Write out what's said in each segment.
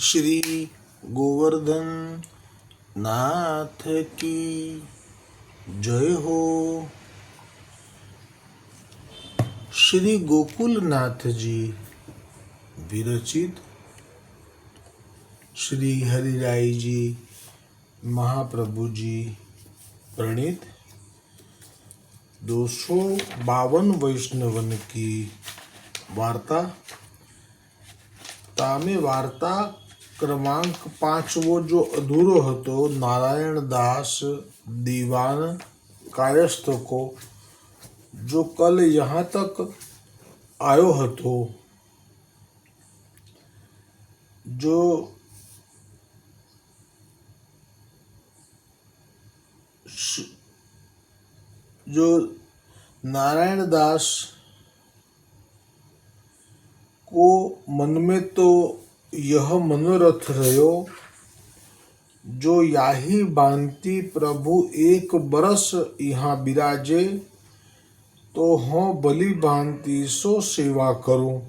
શ્રી ગોવર્ધન નાથ કી જય હો શ્રી ગોકુલનાથજી વિરચિત શ્રી હરિરાયજી महाप्रभुजी प्रणीत दो सौ बावन वैष्णवन की वार्ता તામે વાર્તા ક્રમાંક પાંચવો જો અધૂરો હતો નારાયણ દાસ दीवान कायस्थ को जो कल यहाँ तक आयो હતો जो श- जो नारायण दास को मन में तो यह मनोरथ रहो, जो याही बांति प्रभु एक बरस यहाँ बिराजे तो हों भली भांति सो सेवा करूँ।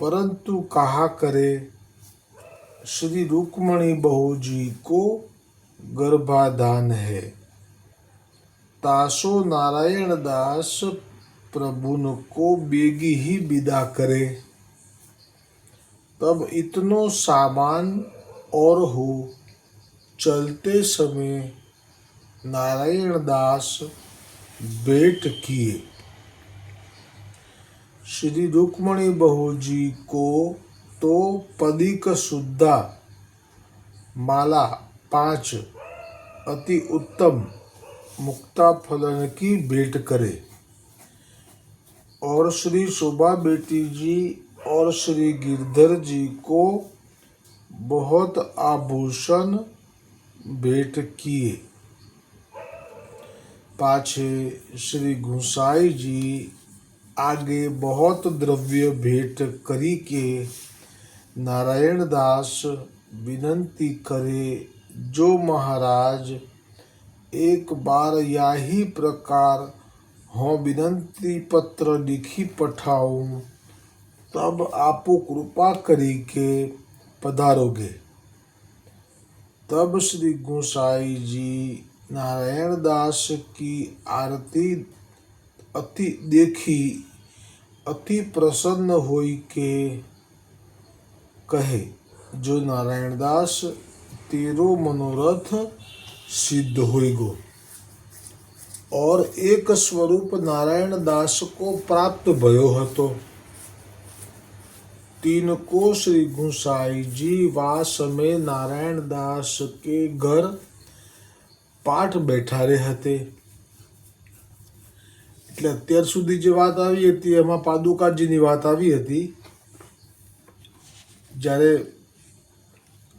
परंतु कहा करे, श्री रुक्मणी बहू जी को गर्भाधान है। तासो नारायण दास प्रभुन को बेगी ही विदा करे। तब इतनो सामान और हो, चलते समय नारायण दास भेंट किए। श्री रुक्मणी बहू जी को तो पदिक शुद्धा माला पाँच अति उत्तम मुक्ता फलन की भेंट करे। और श्री शोभा बेटी जी और श्री गिरधर जी को बहुत आभूषण भेंट किए। पाछे श्री गुसाई जी आगे बहुत द्रव्य भेंट करी के नारायण दास विनंती करे, जो महाराज, एक बार या ही प्रकार हो विनंती पत्र लिखी पठाऊं। तब आपो कृपा करी के पधारोगे तब श्री गोसाई जी नारायण दास की आरती अति देखी अति प्रसन्न होई के कहे जो नारायण दास तेरो मनोरथ सिद्ध होइगो और એક સ્વરૂપ નારાયણ દાસ को प्राप्त भयो હતો तीन को श्री गुसाई जी वास में नारायण दास के घर પાઠ બેઠા રે હતે એટલે અત્યાર સુધી જે વાત આવી હતી એમાં પાદુકાજીની વાત આવી હતી જ્યારે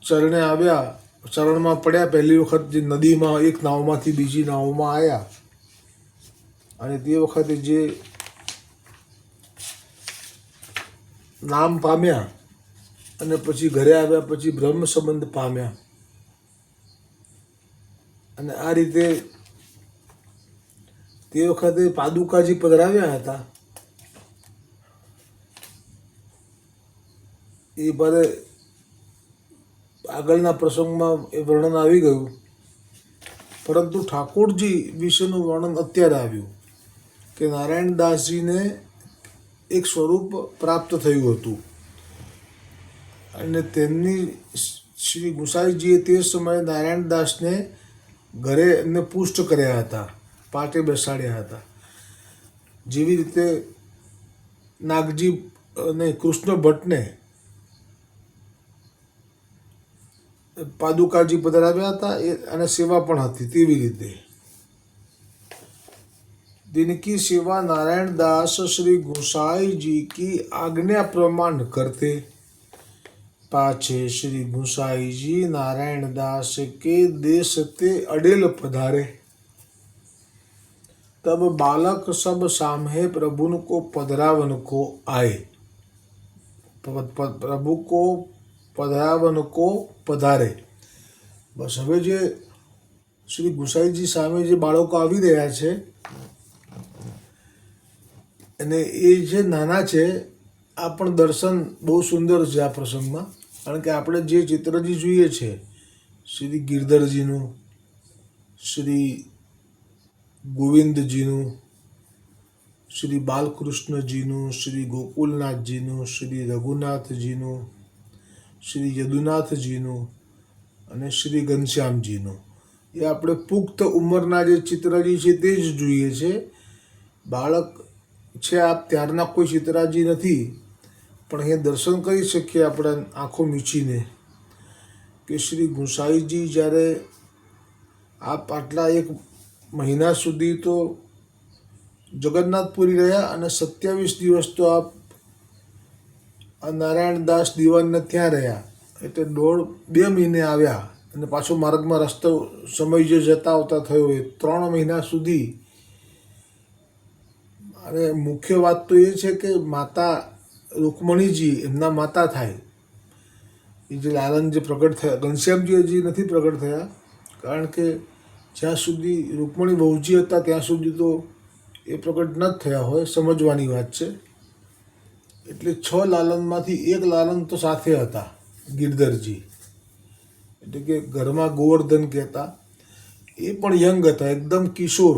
ચરણે આવ્યા ચરણમાં પડ્યા પહેલી વખત જે નદીમાં એક નાવમાંથી બીજી નાવમાં આવ્યા અને તે વખતે જે નામ પામ્યા અને પછી ઘરે આવ્યા પછી બ્રહ્મ સંબંધ પામ્યા. અને આ રીતે તે વખતે પાદુકાજી પધરાવ્યા હતા. એ ભારે આગળના પ્રસંગમાં એ વર્ણન આવી ગયું. પરંતુ ઠાકોરજી વિશેનું વર્ણન અત્યારે આવ્યું કે નારાયણદાસજીને એક સ્વરૂપ પ્રાપ્ત થયું હતું. અને તેમની શ્રી ગુસાઈજીએ તે સમયે નારાયણદાસને ઘરે એમને પુષ્ટ કર્યા હતા, પાટે બેસાડ્યા હતા. જેવી રીતે નાગજી અને કૃષ્ણ ભટ્ટને પાદુકાજી પધરાવ્યા હતા એ અને સેવા પણ હતી તેવી રીતે. जिनकी सेवा नारायण दास श्री गोसाई जी की आज्ञा प्रमाण करते पाछे श्री गोसाई जी नारायण दास के देश ते अडेल पधारे तब बालक सब सामहे प्रभु को पधरावन को आए प- प- प्रभु को પધરાવન કો પધારે બસ હવે જે શ્રી ગુસાઈજી સામે જે બાળકો આવી રહ્યા છે અને એ જે નાના છે, આ પણ દર્શન બહુ સુંદર છે આ પ્રસંગમાં. કારણ કે આપણે જે ચિત્રજી જોઈએ છે, શ્રી ગિરધરજીનું, શ્રી ગોવિંદજીનું, શ્રી બાલકૃષ્ણજીનું, શ્રી ગોકુલનાથજીનું, શ્રી રઘુનાથજીનું, શ્રી યદુનાથજીનું અને શ્રી ઘનશ્યામજીનું. એ આપણે પુખ્ત ઉંમરના જે ચિત્રજી છે તે જ જોઈએ છે. બાળક છે આ ત્યારના કોઈ ચિત્રાજી નથી, પણ અહીંયા દર્શન કરી શકીએ આપણે આંખો મીચીને. કે શ્રી ગુસાઈજી જ્યારે આપ આટલા એક મહિના સુધી તો જગન્નાથપુરી રહ્યા અને સત્યાવીસ દિવસ તો આપ આ નારાયણદાસ દિવાનને ત્યાં રહ્યા, એટલે દોઢ, બે મહિને આવ્યા અને પાછો માર્ગમાં રસ્તો સમય જે જતા આવતા થયો એ ત્રણ મહિના સુધી અને મુખ્ય વાત તો એ છે કે માતા રૂકમણીજી એમના માતા થાય. એ જે લાલન જે પ્રગટ થયા ઘનશ્યામજી હજી નથી પ્રગટ થયા, કારણ કે જ્યાં સુધી રૂકમણી બહુજી હતા ત્યાં સુધી તો એ પ્રગટ ન થયા હોય, સમજવાની વાત છે. એટલે છ લાલનમાંથી એક લાલન તો સાથે હતા, ગિરધરજી. એટલે કે ઘરમાં ગોવર્ધન કહેતા. એ પણ યંગ હતા, એકદમ કિશોર.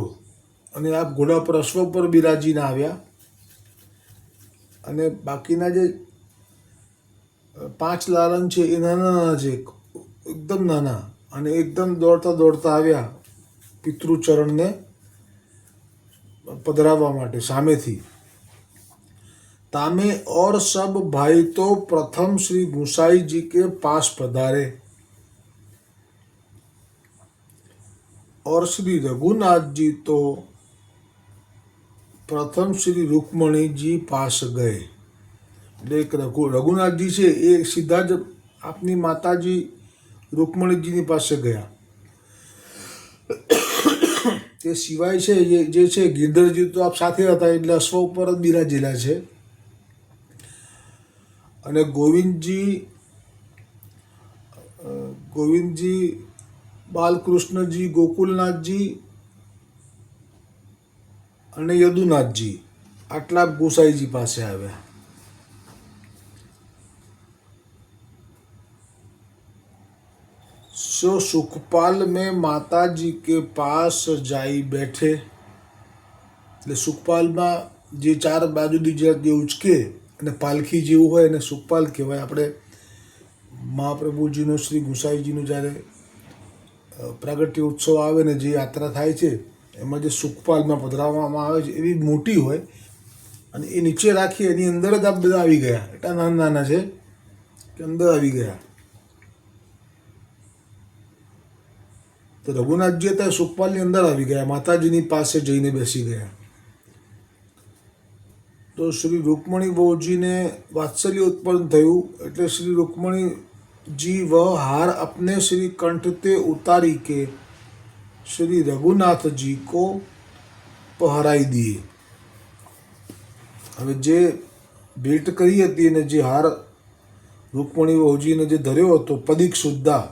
અને આ ઘોડા પર અશ્વ પર બિરાજીને આવ્યા અને બાકીના જે પાંચ લાલન છે એ નાના નાના છે એકદમ નાના અને એકદમ દોડતા દોડતા આવ્યા પિતૃચરણને પધરાવવા માટે સામેથી तामे और सब भाई तो प्रथम श्री गुसाई जी के पास पधारे और श्री रघुनाथ जी तो પ્રથમ શ્રી રૂકમણીજી પાસ ગઈ એટલે એક રઘુ, રઘુનાથજી છે, એ સીધા જ આપની માતાજી રૂકમણીજીની પાસે ગયા. તે સિવાય છે, જે છે, ગિરધરજી તો આપ સાથે હતા, એટલે અશ્વ ઉપર જ બિરાજેલા છે. અને ગોવિંદજી ગોવિંદજી, બાલકૃષ્ણજી, ગોકુલનાથજી અને યદુનાથજી આટલા ગોસાઈજી પાસે આવ્યા सो सुखपाल में माता जी के पास जाई बैठे એટલે સુખપાલમાં જે ચાર બાજુની જે જે ઉચકે અને પાલખી જેવું હોય એને સુખપાલ કહેવાય આપણે મહાપ્રભુજીનો શ્રી ગુસાઈજીનું જ્યારે અ, પ્રાગટ્ય ઉત્સવ આવે ને જે યાત્રા થાય છે એમાં જે સુખપાલમાં પધરાવવામાં આવે છે, એવી મોટી હોય અને એ નીચે રાખી એની અંદર જ આ બધા આવી ગયા. એટલા નાના નાના છે કે અંદર આવી ગયા. તો રઘુનાથજી હતા સુખપાલની અંદર આવી ગયા, માતાજીની પાસે જઈને બેસી ગયા. તો શ્રી રૂકમણી બહુજીને વાત્સલ્ય ઉત્પન્ન થયું, એટલે શ્રી રૂકમણીજી હાર આપને શ્રી કંઠ તે ઉતારી કે श्री રઘુનાથ જી કો પહરાઈ દીએ. હવે જે ભેટ કરી હતી અને જે હાર રૂકમણી વહુજીને જે ધર્યો હતો, પદિક સુદ્ધા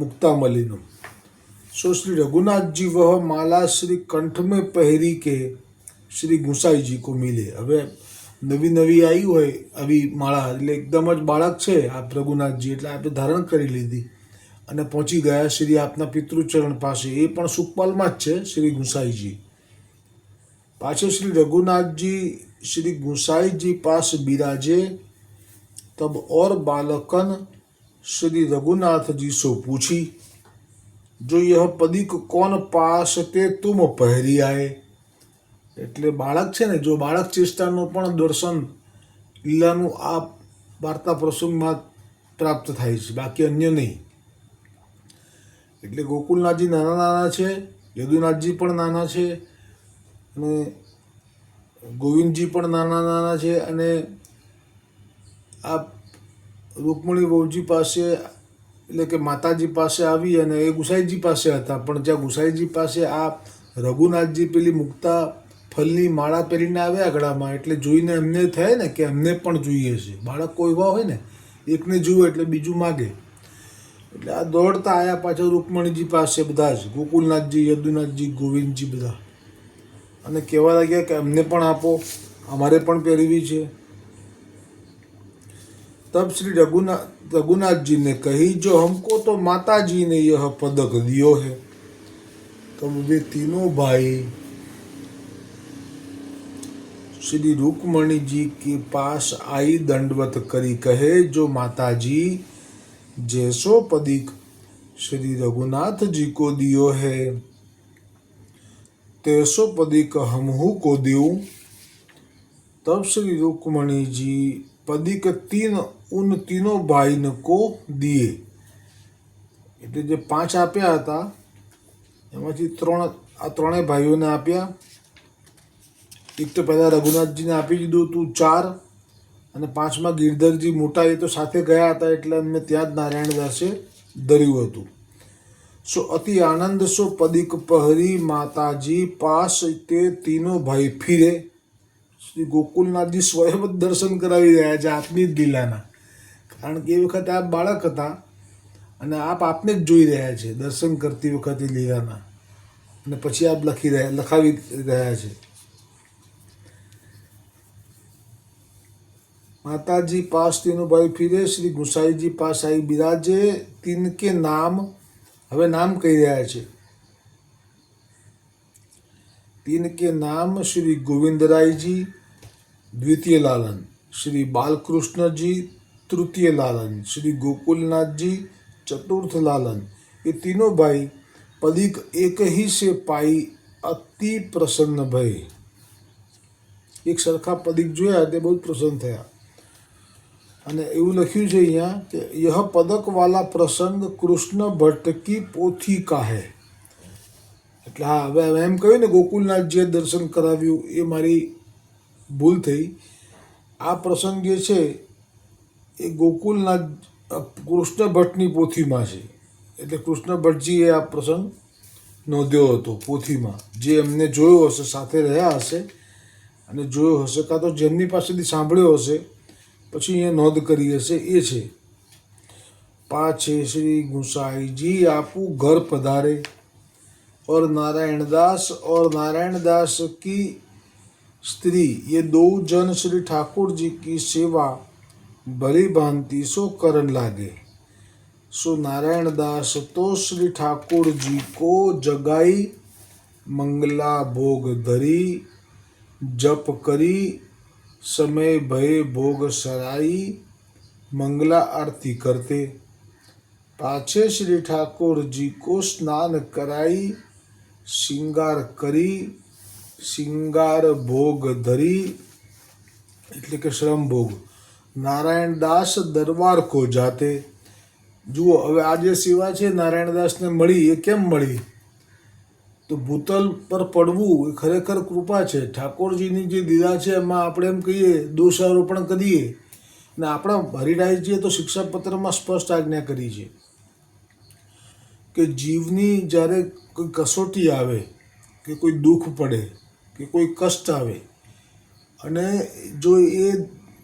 મુક્તામલીનો. સો શ્રી રઘુનાથજી વહ માલા શ્રી કંઠ મેં પહેરી કે શ્રી ગુસાઈજી કો મિલે. હવે નવી નવી આવી હોય આવી માળા, એટલે એકદમ જ બાળક છે આ રઘુનાથજી, એટલે આપણે ધારણ કરી લીધી. અને પહોંચી ગયા શ્રી આપના પિતૃચરણ પાસે. એ પણ સુખપાલમાં જ છે, શ્રી ગુંસાઈજી. પાછળ શ્રી રઘુનાથજી, શ્રી ગુંસાઈજી પાસ બિરાજે. તબ ઓર બાલકન શ્રી રઘુનાથજી સો પૂછી, જો યહ પદિક કોણ પાસ તે તુમ પહેરી આય? એટલે બાળક છે ને, જો બાળક ચેષ્ટાનું પણ દર્શન લીલાનું આ વાર્તા પ્રસંગમાં પ્રાપ્ત થાય છે, બાકી અન્ય નહીં. એટલે ગોકુલનાથજી નાના નાના છે, યદુનાથજી પણ નાના છે અને ગોવિંદજી પણ નાના નાના છે અને આ રૂકમણી બહુજી પાસે, એટલે કે માતાજી પાસે આવી અને એ ગુસાઈજી પાસે હતા. પણ જ્યાં ગુસાઈજી પાસે આ રઘુનાથજી પેલી મુક્તા ફલની માળા પહેરીને આવ્યા ગળામાં, એટલે જોઈને એમને થાય ને કે એમને પણ જોઈએ છે. બાળક એવા હોય ને, એકને જુએ એટલે બીજું માગે. એટલે આ દોડતા આયા પાછળ રૂકમણીજી પાસે બધા જ, ગોકુલનાથજી, યદુનાથજી, ગોવિંદજી બધા. અને કહેવા લાગ્યા કે અમને પણ આપો, અમારે પણ પહેરવી છે. તબ શ્રી રઘુના, રઘુનાથજીને કહી, જો હમકો તો માતાજીને યહ પદક દિયો હે. તો વે તીનો ભાઈ, શ્રી રૂકમણીજી કે પાસ આઈ દંડવત કરી કહે, જો માતાજી जैसो पदिक श्री रघुनाथ जी को दियो है तैसो पदिक हमहू को दियो तब श्री रुक्मणी जी पदिक तीन उन तीनों ભાઈને કો દિએ એટલે જે પાંચ આપ્યા હતા એમાંથી ત્રણ આ ત્રણેય ભાઈઓને આપ્યા એક તો પહેલાં રઘુનાથજીને આપી દીધું તું ચાર અને પાંચમાં ગિરધરજી મોટા એ તો સાથે ગયા હતા એટલે એમને ત્યાં જ નારાયણદાસે ધર્યું હતું. સો અતિ આનંદ સો પદિક પહરી માતાજી પાસ તે તીનો ભાઈ ફિરે. શ્રી ગોકુલનાથજી સ્વયં જ દર્શન કરાવી રહ્યા છે આપની જ લીલાના કારણ કે એ વખતે આ બાળક હતા અને આપ આપને જ જોઈ રહ્યા છે દર્શન કરતી વખતે લીલાના. અને પછી આપ લખી રહ્યા, લખાવી રહ્યા છે. માતાજી પાસ તેનો ભાઈ ફિરે શ્રી ગુસાઈજી પાસ આવી બિરાજે તિનકે નામ હવે નામ કહી રહ્યા છે तिनके नाम श्री गोविंदराय जी द्वितीय लालन श्री बालकृष्ण जी तृतीय लालन श्री गोकुलनाथ जी चतुर्थ लालन ये तीनों भाई पदिक एक ही से पाई અતિ પ્રસન્ન ભય એક સરખા પદિક જોયા તે બહુ જ પ્રસન્ન થયા અને એવું લખ્યું છે અહીંયા કે, યહ પદકવાલા પ્રસંગ કૃષ્ણ ભટ્ટ કી પોથી કાહે. એટલે હા, હવે એમ કહ્યું ને ગોકુલનાથજીએ દર્શન કરાવ્યું, એ મારી ભૂલ થઈ. આ પ્રસંગ જે છે, એ ગોકુલનાથ કૃષ્ણ ભટ્ટની પોથીમાં છે. એટલે કૃષ્ણ ભટ્ટજીએ આ પ્રસંગ નોંધ્યો હતો પોથીમાં. જે એમને જોયો હશે, સાથે રહ્યા હશે, અને જોયો હશે, કાં તો જેમની પાસેથી સાંભળ્યો હશે પછી અહીંયા નોંધ કરી હશે એ છે પાછે શ્રી ગુસાઈજી આપું ઘર પધારે और नारायण दास और नारायण दास की स्त्री ये दो जन श्री ठाकुर जी की सेवा भली भांति सो करन लागे सो नारायण दास तो श्री ठाकुर जी को जगाई मंगला भोग धरी जप करी समय भय भोग सराई मंगला आरती करते पाछे श्री ठाकुर जी को स्नान कराई શિંગાર કરી શિંગાર ભોગ ધરી એટલે કે શ્રમ ભોગ નારાયણ દાસ દરબાર કો જાતે જુઓ હવે આ જે સેવા છે નારાયણ દાસને મળી એ કેમ મળી તો ભૂતલ પર પડવું એ ખરેખર કૃપા છે. ઠાકોરજીની જે દીદા છે, એમાં આપણે એમ કહીએ, દોષારોપણ કરીએ. અને આપણા હરિરાયજીએ તો શિક્ષાપત્રમાં સ્પષ્ટ આજ્ઞા કરી છે કે જીવની જ્યારે કોઈ કસોટી આવે, કે કોઈ દુઃખ પડે, કે કોઈ કષ્ટ આવે, અને જો એ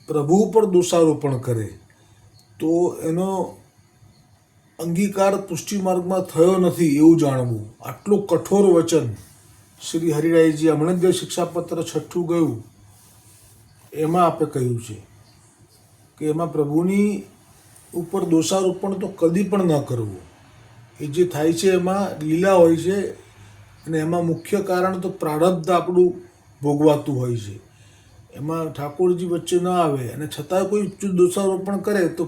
પ્રભુ પર દોષારોપણ કરે, તો એનો અંગીકાર પુષ્ટિ માર્ગમાં થયો નથી એવું જાણવું. આટલું કઠોર વચન શ્રી હરિરાયજી હમણાં જે શિક્ષાપત્ર છઠ્ઠું ગયું. એમાં આપે કહ્યું છે કે એમાં પ્રભુની ઉપર દોષારોપણ તો કદી પણ ન કરવું. એ જે થાય છે એમાં લીલા હોય છે અને એમાં મુખ્ય કારણ તો પ્રારબ્ધ આપણું ભોગવાતું હોય છે. એમાં ઠાકોરજી વચ્ચે ન આવે અને છતાં કોઈ દોષારોપણ કરે તો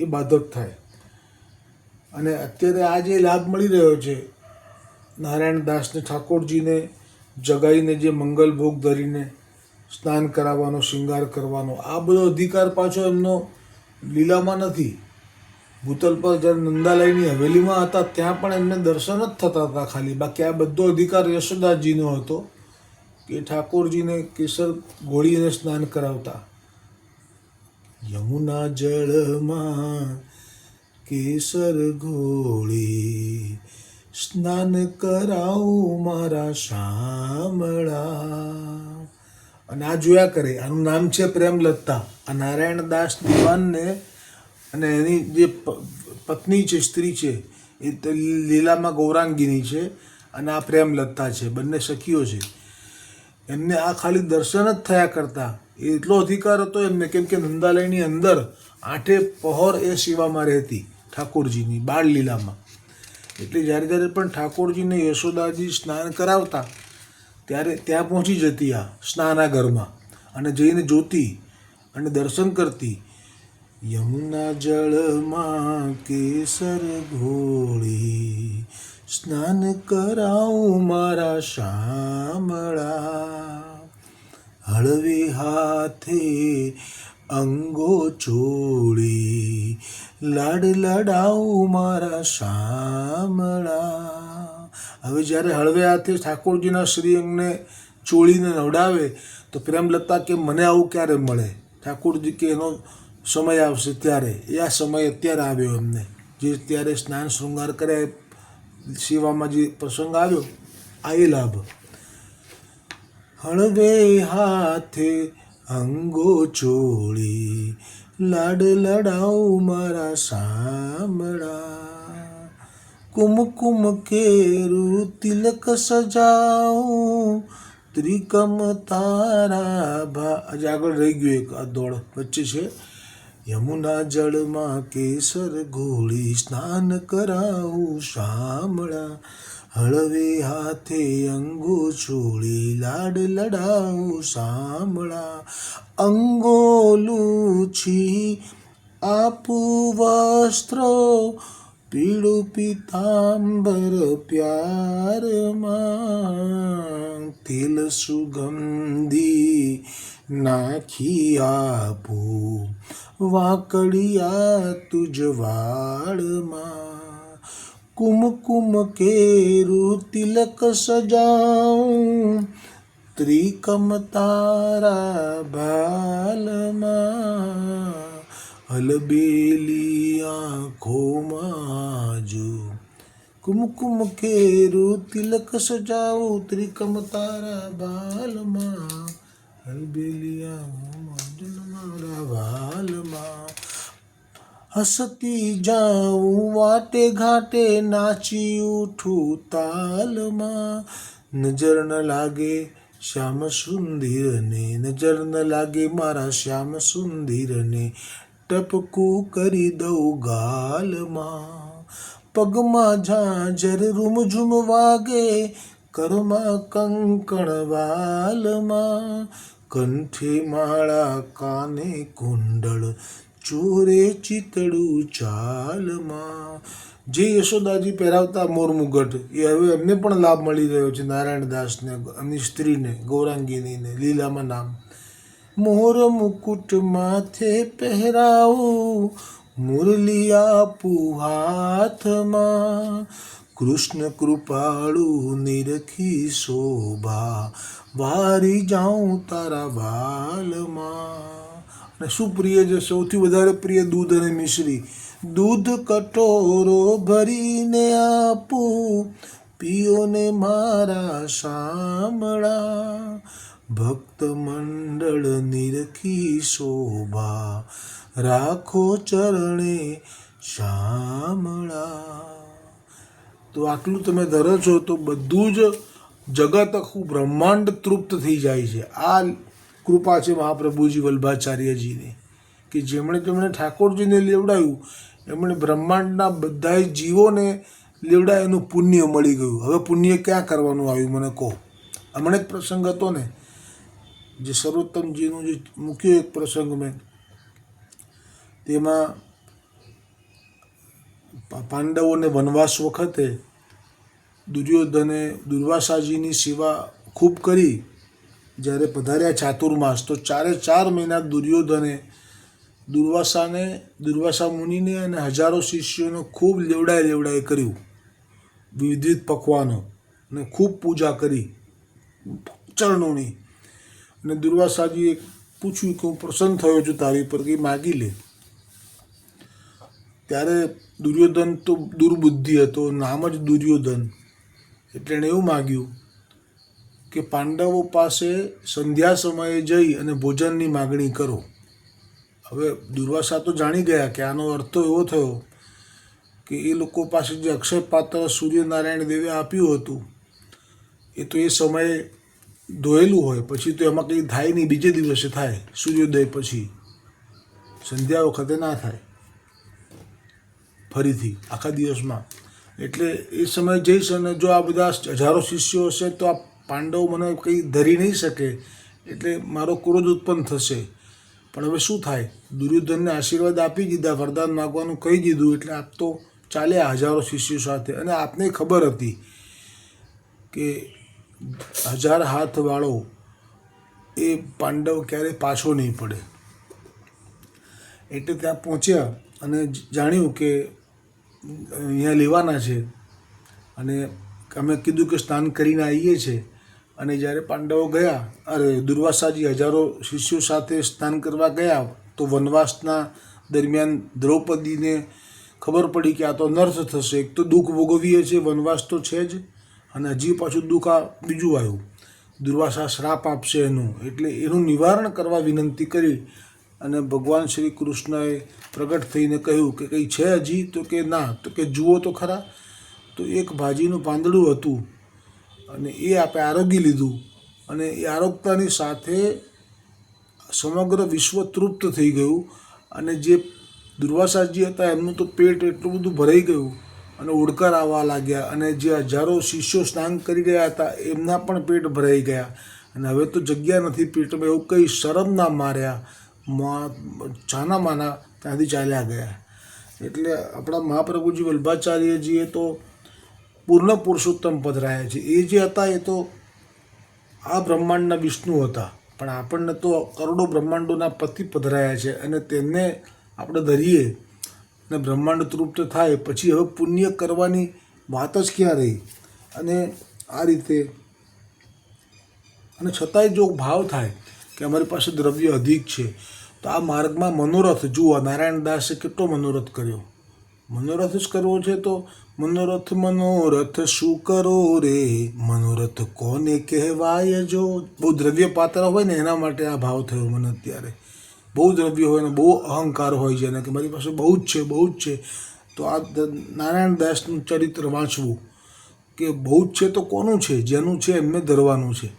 એ બાધક થાય. અને અત્યારે આ જે લાભ મળી રહ્યો છે, નારાયણ દાસને, ઠાકોરજીને જગાઈને જે મંગલ ભોગ ધરીને સ્નાન કરાવવાનો, શૃંગાર કરવાનો, આ બધો અધિકાર પાછો એમનો લીલામાં નથી. ભૂતલ પર જ્યારે નંદાલયની હવેલીમાં હતા, ત્યાં પણ એમને દર્શન જ થતા હતા ખાલી. બાકી આ બધો અધિકાર યશોદાસજીનો હતો કે ઠાકોરજીને કેસર ગોળીને સ્નાન કરાવતા. યમુના જળમાં કેસર ઘોળી સ્નાન કરાવું મારા શામળા. અને આ જોયા કરે, આનું નામ છે પ્રેમલતા. આ નારાયણ દાસ દિવાનને અને એની જે પત્ની છે, સ્ત્રી છે, એ લીલામાં ગૌરાંગીની છે અને આ પ્રેમલતા છે, બંને સખીઓ છે. એમને આ ખાલી દર્શન જ થયા કરતા. એટલો અધિકાર હતો એમને, કેમ કે નંદાલયની અંદર આઠે પહોર એ સેવામાં રહેતી. ઠાકોરજીની બાળ લીલામાં એટલે જ્યારે જ્યારે પણ ઠાકોરજીને યશોદાજી સ્નાન કરાવતા, ત્યારે ત્યાં પહોંચી જતી આ સ્નાનાગરમાં અને જઈને જોતી અને દર્શન કરતી, યમુના જળમાં કેસર ઘોળી સ્નાન કરાવું મારા શામળા, હળવે હાથે અંગો ચોળી લાડ લડાવું મારા શામળા. હવે જ્યારે હળવે હાથે ઠાકોરજીના શ્રી અંગને ચોળીને નવડાવે, તો પ્રેમલતા કે મને આવું ક્યારે મળે? ઠાકોરજી કે એનો સમય આવશે ત્યારે. એ આ સમય અત્યારે આવ્યો એમને. જે ત્યારે સ્નાન શૃંગાર કરે, સેવામાં જે પ્રસંગ આવ્યો, આ એ લાભ. હળવે હાથે અંગો ચોળી, લાડ લડાઉ મારા સાંભળા. કુમકુમ કેરું તિલક સજાઉં ત્રિકમ તારા ભા, આજે આગળ રહી ગયું એક, આ દોડ વચ્ચે છે. યમુના જળમાં કેસર ઘોળી સ્નાન કરાવું શામળા હળવે હાથે અંગો છોડી લાડ લડાવું સાંભળા. અંગો લૂછી આપું વસ્ત્રો, પીળું પિતાંબર પ્યારમાં તેલ સુગંધી નાખી આપું, વાકડિયા તુજ વાળમાં. કુમકુમ કેરું તિલક સજાઉં ત્રિકમ તારા ભાલમાં હલબેલી આંખોમાં જો કુમકુમ કેરું તિલક સજાવું ત્રિકમ તારા બાલમાં હલબેલી આંખોમાં મારા વાલમાં હસતી જાઉં વાટે ઘાટે નાચી ઉઠું તાલમાં. નજર ન લાગે શ્યામ સુંદરને, નજર ન લાગે મારા શ્યામ સુંદરને. ટપકું કરી દઉં ગાલમાં. પગમાં ઝાંઝર રૂમઝૂમ વાગે, કરમાં કંકણ વાલમાં. કંઠે માળા કાને કુંડળ ચોરે ચિતડું ચાલમાં. જે યશોદાજી પહેરાવતા મોર મુગટ, એ હવે એમને પણ લાભ મળી રહ્યો છે નારાયણદાસને એમની સ્ત્રીને, ગૌરાંગીનીને, લીલામાં નામ. મોર મુકુટ માથે પહેરાવું મુરલી આપું હાથમાં કૃષ્ણ કૃપાળુ નિરખી શોભા, વારી જાઉં તારા વાલમાં. અને શું પ્રિય છે? સૌથી વધારે પ્રિય દૂધ અને મિશ્રી. દૂધ કટોરો ભરીને આપું પીઓને મારા શામળા. ભક્ત મંડળ નિરખી શોભા રાખો ચરણે શામળા. તો આટલું તમે ધરો છો તો બધું જ જગત આખું બ્રહ્માંડ તૃપ્ત થઈ જાય છે. આ કૃપા છે મહાપ્રભુજી વલ્ભાચાર્યજીની કે જેમણે તેમણે ઠાકોરજીને લેવડાવ્યું એમણે બ્રહ્માંડના બધા જીવોને લેવડાય એનું પુણ્ય મળી ગયું. હવે પુણ્ય ક્યાં કરવાનું આવ્યું મને કહો? હમણાં એક પ્રસંગ હતો ને, જે સર્વોત્તમજીનું જે મુખ્ય એક પ્રસંગ મેં, તેમાં પાંડવોને વનવાસ વખતે દુર્યોધને દુર્વાસાજીની સેવા ખૂબ કરી. જ્યારે પધાર્યા ચાતુર્માસ, તો ચારે ચાર મહિના દુર્યોધને, દુર્વાસાને, દુર્વાસા મુનિને અને હજારો શિષ્યોને ખૂબ લેવડાય લેવડાય કર્યું. વિવિધ પકવાનો અને ખૂબ પૂજા કરી. ચરણોની. અને દુર્વાસાજીએ પૂછ્યું કે હું પ્રસન્ન થયો છું તારી પર કે માગી લે? ત્યારે દુર્યોધન તો દુર્બુદ્ધિ હતો, નામ જ દુર્યોધન. એટલે એણે એવું માગ્યું કે પાંડવો પાસે સંધ્યા સમયે જઈ અને ભોજનની માગણી કરો. હવે દુર્વાસા તો જાણી ગયા કે આનો અર્થ એવો થયો કે એ લોકો પાસે જે અક્ષય પાત્ર સૂર્યનારાયણ દેવે આપ્યું હતું, એ તો એ સમયે ધોયેલું હોય, પછી તો એમાં કંઈ થાય નહીં, બીજે દિવસે થાય, સૂર્યોદય પછી. સંધ્યા વખતે ના થાય. ફરીથી, આખા દિવસમાં. એટલે એ સમયે જઈશ અને જો આ બધા હજારો શિષ્યો હશે તો આ પાંડવ મને કંઈ ધરી નહીં શકે એટલે મારો ક્રોધ ઉત્પન્ન થશે. પણ હવે શું થાય? દુર્યોધનને આશીર્વાદ આપી દીધા, વરદાન માગવાનું કહી દીધું, એટલે આપ તો ચાલ્યા હજારો શિષ્યો સાથે. અને આપને ખબર હતી કે હજાર હાથવાળો એ પાંડવ ક્યારેય પાછો નહીં પડે. એટલે ત્યાં પહોંચ્યા અને જાણ્યું કે અહીંયા લેવાના છે. અને અમે કીધું કે સ્નાન કરીને આવીએ છીએ. અને જ્યારે પાંડવો ગયા અરે દુર્વાસાજી હજારો શિષ્યો સાથે સ્નાન કરવા ગયા, તો વનવાસના દરમિયાન દ્રૌપદીને ખબર પડી કે આ તો નર્થ થશે. એક તો દુઃખ ભોગવીએ છીએ, વનવાસ તો છે જ, અને હજી પાછું દુઃખ આ બીજું આવ્યું. દુર્વાસા શ્રાપ આપશે એનું. એટલે એનું નિવારણ કરવા વિનંતી કરી અને ભગવાન શ્રી કૃષ્ણએ પ્રગટ થઈને કહ્યું કે કંઈ છે હજી? તો કે ના. તો કે જુઓ તો ખરા. તો એક ભાજીનું પાંદડું હતું. અને એ આપણે આરોગી લીધું. અને એ આરોગતાની સાથે સમગ્ર વિશ્વ તૃપ્ત થઈ ગયું. અને જે દુર્વાસાજી હતા, એમનું તો પેટ એટલું બધું ભરાઈ ગયું અને ઓડકાર આવવા લાગ્યા. અને જે હજારો શિષ્યો સ્નાન કરી રહ્યા હતા, એમના પણ પેટ ભરાઈ ગયા. અને હવે તો જગ્યા નથી પેટમાં એવું કંઈ શરમ ના માર્યા. છાના માના ત્યાંથી ચાલ્યા ગયા. એટલે આપણા મહાપ્રભુજી વલ્ભાચાર્યજીએ તો પૂર્ણ પુરુષોત્તમ પધરાયા છે. એ જે હતા એ તો આ બ્રહ્માંડના વિષ્ણુ હતા. પણ આપણને તો કરોડો બ્રહ્માંડોના પતિ પધરાયા છે અને તેમને આપણે ધરીએ અને બ્રહ્માંડ તૃપ્ત થાય, પછી હવે પુણ્ય કરવાની વાત જ ક્યાં રહી? અને આ રીતે અને છતાંય જો ભાવ થાય કે અમારી પાસે દ્રવ્ય અધિક છે, તો આ માર્ગમાં મનોરથ. જુઓ, નારાયણ દાસે કેટલો મનોરથ કર્યો. મનોરથ જ કરવો છે તો મનોરથ મનોરથ શું કરો રે? મનોરથ કોને કહેવાય જો? બહુ દ્રવ્ય પાત્ર હોય ને એના માટે આ ભાવ થયો મને અત્યારે. બહુ દ્રવ્ય હોય ને બહુ અહંકાર હોય છે અને કે મારી પાસે બહુ જ છે, બહુ જ છે. તો આ નારાયણ દાસનું ચરિત્ર વાંચવું કે બહુ જ છે તો કોનું છે? જેનું છે એમને ધરવાનું છે.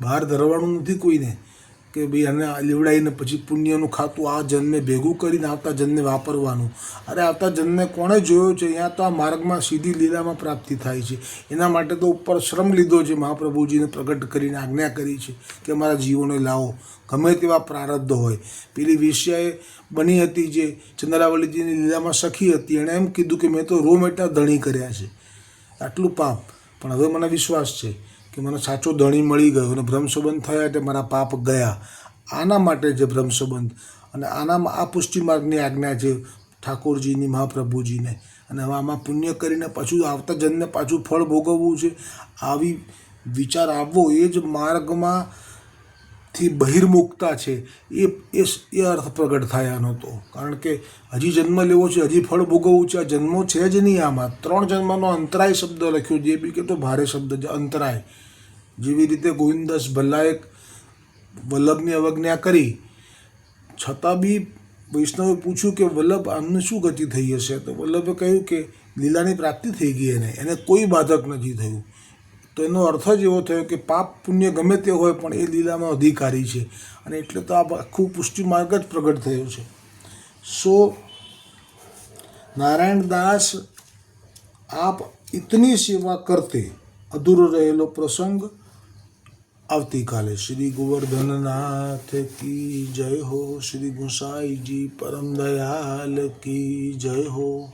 બહાર ધરવાનું નથી કોઈને. કે ભાઈ આને લીવડાવીને પછી પુણ્યનું ખાતું આ જન્મે ભેગું કરીને આવતા જન્મે વાપરવાનું. અરે આવતા જન્મે કોણે જોયો છે? અહીંયા તો આ માર્ગમાં સીધી લીલામાં પ્રાપ્તિ થાય છે. એના માટે તો ઉપર શ્રમ લીધો છે મહાપ્રભુજીને પ્રગટ કરીને આજ્ઞા કરી છે કે મારા જીવોને લાવો. ગમે તેવા પ્રારબ્ધ હોય. પેલી વિષયાએ બની હતી જે ચંદ્રાવલીજીની લીલામાં સખી હતી. એણે એમ કીધું કે મેં તો રોમેટા ધણી કર્યા છે. આટલું પાપ. પણ હવે મને વિશ્વાસ છે. કે મને સાચો ધણી મળી ગયો અને બ્રહ્મસંબંધ થયા એટલે મારા પાપ ગયા. આના માટે જે બ્રહ્મસંબંધ અને આનામાં આ પુષ્ટિ માર્ગની આજ્ઞા છે ઠાકોરજીની મહાપ્રભુજીને. અને હવે આમાં પુણ્ય કરીને પાછું આવતા જન્મને પાછું ફળ ભોગવવું છે. આવી વિચાર આવવો એ જ માર્ગમાં થી બહિર્મુખતા છે, એ એ અર્થ પ્રગટ થાય આનો તો. કારણ કે હજી જન્મ લેવો છે, હજી ફળ ભોગવવું છે, આ જન્મો છે જ નહીં આમાં. ત્રણ જન્મનો અંતરાય શબ્દ લખ્યો, જે બી કેટલો ભારે શબ્દ છે અંતરાય. જેવી રીતે ગોવિંદાસ ભલ્લાએ વલ્લભની અવજ્ઞા કરી, છતાં બી વૈષ્ણવે પૂછ્યું કે વલ્લભ, આમને શું ગતિ થઈ હશે? તો વલ્લભે કહ્યું કે લીલાની પ્રાપ્તિ થઈ ગઈ એને. એને કોઈ બાધક નથી થયું. તો એનો અર્થ જ એવો થયો કે પાપ પુણ્ય ગમે તે હોય, પણ એ લીલામાં અધિકારી છે. અને એટલે તો આ આખું પુષ્ટિ માર્ગ જ પ્રગટ થયો છે. સો, નારાયણ દાસ આપ ઇતની સેવા કરતે અધૂરો રહેલો પ્રસંગ આવતીકાલે. શ્રી ગોવર્ધનનાથ કી જય હો. શ્રી ગુસાઈજી પરમ દયાલ કી જય હો.